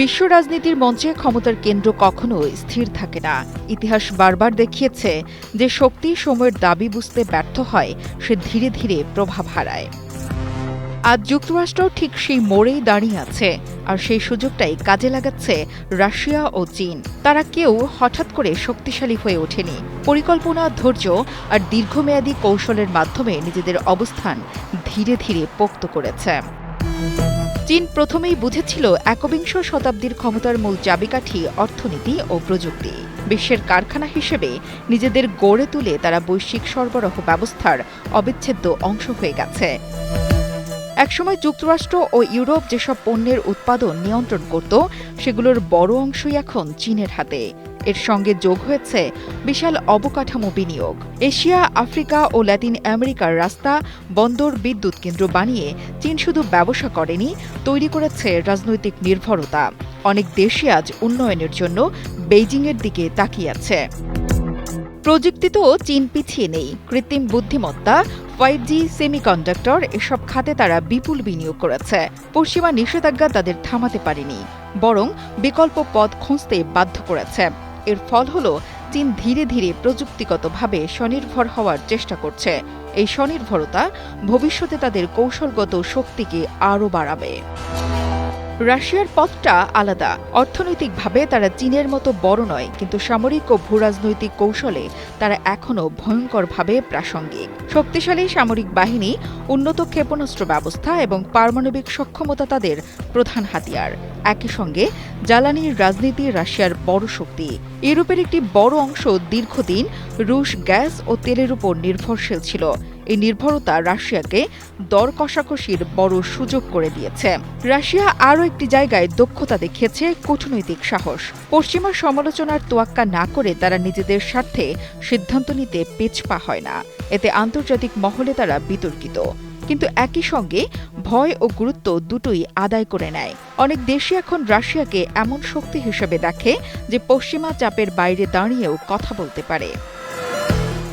বিশ্ব রাজনীতির মঞ্চে ক্ষমতার কেন্দ্র কখনো স্থির থাকে না। ইতিহাস বারবার দেখিয়েছে যে শক্তি সময়ের দাবি বুঝতে ব্যর্থ হয়, সে ধীরে ধীরে প্রভাব হারায়। আজ যুক্তরাষ্ট্র ঠিক সেই মোড়েই দাঁড়িয়ে আছে, আর সেই সুযোগটাই কাজে লাগাচ্ছে রাশিয়া ও চীন। তারা কেউ হঠাৎ করে শক্তিশালী হয়ে ওঠেনি। পরিকল্পনা, ধৈর্য আর দীর্ঘমেয়াদী কৌশলের মাধ্যমে নিজেদের অবস্থান ধীরে ধীরে পোক্ত করেছে। চীন প্রথমেই বুঝেছিল একবিংশ শতাব্দীর ক্ষমতার মূল চাবিকাঠি অর্থনীতি ও প্রযুক্তি। বিশ্বের কারখানা হিসেবে নিজেদের গড়ে তুলে তারা বৈশ্বিক সরবরাহ ব্যবস্থার অবিচ্ছেদ্য অংশ হয়ে গেছে। একসময় যুক্তরাষ্ট্র ও ইউরোপ যেসব পণ্যের উৎপাদন নিয়ন্ত্রণ করত, সেগুলোর বড় অংশই এখন চীনের হাতে। এর সঙ্গে যোগ হয়েছে বিশাল অবকাঠামো বিনিয়োগ। এশিয়া, আফ্রিকা ও ল্যাটিন আমেরিকার রাস্তা, বন্দর, বিদ্যুৎ কেন্দ্র বানিয়ে চীন শুধু ব্যবসা করেনি, তৈরি করেছে রাজনৈতিক নির্ভরতা। অনেক দেশই আজ উন্নয়নের জন্য বেইজিংয়ের দিকে তাকিয়ে আছে। প্রযুক্তিতেও চীন পিছিয়ে নেই। কৃত্রিম বুদ্ধিমত্তা, ফাইভ জি সেমিকন্ডাক্টর এসব খাতে তারা বিপুল বিনিয়োগ করেছে। পশ্চিমা নিষেধাজ্ঞা তাদের থামাতে পারেনি, বরং বিকল্প পথ খুঁজতে বাধ্য করেছে। এর ফল হল, চীন ধীরে ধীরে প্রযুক্তিগতভাবে স্বনির্ভর হওয়ার চেষ্টা করছে। এই স্বনির্ভরতা ভবিষ্যতে তাদের কৌশলগত শক্তিকে আরও বাড়াবে। রাশিয়ার পথটা আলাদা। অর্থনৈতিকভাবে তারা চীনের মতো বড় নয়, কিন্তু সামরিক ও ভূরাজনৈতিক কৌশলে তারা এখনও ভয়ঙ্করভাবে প্রাসঙ্গিক। শক্তিশালী সামরিক বাহিনী, উন্নত ক্ষেপণাস্ত্র ব্যবস্থা এবং পারমাণবিক সক্ষমতা তাদের প্রধান হাতিয়ার। একই সঙ্গে জ্বালানির রাজনীতি রাশিয়ার বড় শক্তি। ইউরোপের একটি বড় অংশ দীর্ঘদিন রুশ গ্যাস ও তেলের উপর নির্ভরশীল ছিল। এই নির্ভরতা রাশিয়াকে দর কষাকষির বড় সুযোগ করে দিয়েছে। রাশিয়া আরও একটি জায়গায় দক্ষতা দেখিয়েছে কূটনৈতিক সাহস। পশ্চিমা সমালোচনার তোয়াক্কা না করে তারা নিজেদের স্বার্থে সিদ্ধান্ত নিতে পেছপা হয় না। এতে আন্তর্জাতিক মহলে তারা বিতর্কিত। কিন্তু একই সঙ্গে ভয় ও গুরুত্ব দুটোই আদায় করে নেয়। অনেক দেশই এখন রাশিয়াকে এমন শক্তি হিসেবে দেখে যে পশ্চিমা চাপের বাইরে দাঁড়িয়েও কথা বলতে পারে।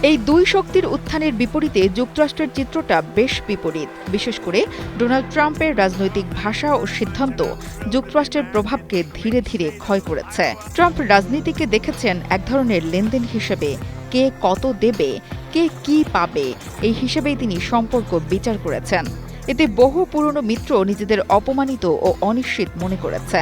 এই দুই শক্তির উত্থানের বিপরীতে যুক্তরাষ্ট্রের চিত্রটা বেশ বিপরীত। বিশেষ করে ডোনাল্ড ট্রাম্পের রাজনৈতিক ভাষা ও সিদ্ধান্ত যুক্তরাষ্ট্রের প্রভাবকে ধীরে ধীরে ক্ষয় করেছে। ট্রাম্প রাজনীতিকে দেখেছেন এক ধরনের লেনদেন হিসেবে। কে কত দেবে, কে কি পাবে, এই হিসেবেই তিনি সম্পর্ক বিচার করেছেন। এতে বহু পুরনো মিত্র নিজেদের অপমানিত ও অনিশ্চিত মনে করেছে।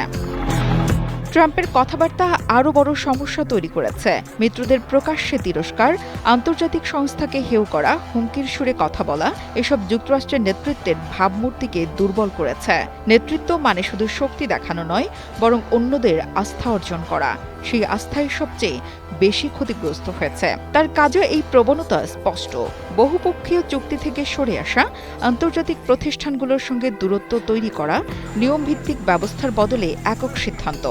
ট্রাম্পের কথাবার্তা আরও বড় সমস্যা তৈরি করেছে। মিত্রদের প্রকাশ্যে তিরস্কার, আন্তর্জাতিক সংস্থাকে হেউ করা, হুমকির সুরে কথা বলা, এসব যুক্তরাষ্ট্রের নেতৃত্বের ভাবমূর্তিকে দুর্বল করেছে। নেতৃত্ব মানে শুধু শক্তি দেখানো নয়, বরং অন্যদের আস্থা অর্জন করা। সেই আস্থাই সবচেয়ে বেশি ক্ষতিগ্রস্ত হয়েছে। তার কাজে এই প্রবণতা স্পষ্ট। বহুপক্ষীয় চুক্তি থেকে সরে আসা, আন্তর্জাতিক প্রতিষ্ঠানগুলোর সঙ্গে দূরত্ব তৈরি করা, নিয়মভিত্তিক ব্যবস্থার বদলে একক সিদ্ধান্ত।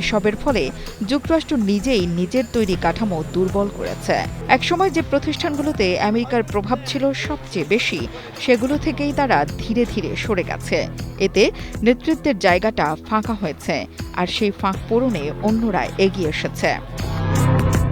এসবের ফলে যুক্তরাষ্ট্র নিজেই নিজের তৈরি কাঠামো দুর্বল করেছে। একসময় যে প্রতিষ্ঠানগুলোতে আমেরিকার প্রভাব ছিল সবচেয়ে বেশি, সেগুলো থেকেই তারা ধীরে ধীরে সরে গেছে। এতে নেতৃত্বের জায়গাটা ফাঁকা হয়েছে আর সেই ফাঁক পূরণে অন্যরা এগিয়ে এসেছে।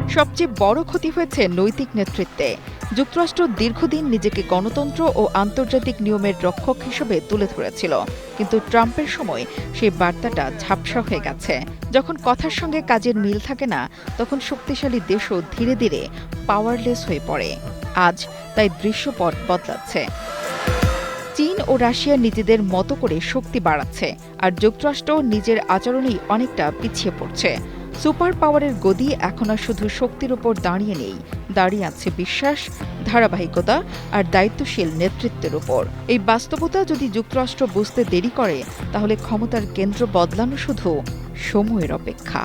সবচেয়ে বড় ক্ষতি হয়েছে নৈতিক নেতৃত্বে। যুক্তরাষ্ট্র দীর্ঘদিন নিজেকে গণতন্ত্র ও আন্তর্জাতিক নিয়মের রক্ষক হিসেবে তুলে ধরেছিল। কিন্তু ট্রাম্পের সময় সেই বার্তাটা ঝাপসা হয়ে গেছে। যখন কথার সঙ্গে কাজের মিল থাকে না, তখন শক্তিশালী দেশও ধীরে ধীরে পাওয়ারলেস হয়ে পড়ে। আজ তাই দৃশ্যপট বদলাচ্ছে। চীন ও রাশিয়া নিজেদের মতো করে শক্তি বাড়াচ্ছে, আর যুক্তরাষ্ট্র নিজের আচরণেই অনেকটা পিছিয়ে পড়ছে। সুপার পাওয়ারের গদি এখন আর শুধু শক্তির উপর দাঁড়িয়ে নেই। দাঁড়িয়ে আছে বিশ্বাস, ধারাবাহিকতা আর দায়িত্বশীল নেতৃত্বের উপর। এই বাস্তবতা যদি যুক্তরাষ্ট্র বুঝতে দেরি করে, তাহলে ক্ষমতার কেন্দ্র বদলানো শুধু সময়ের অপেক্ষা।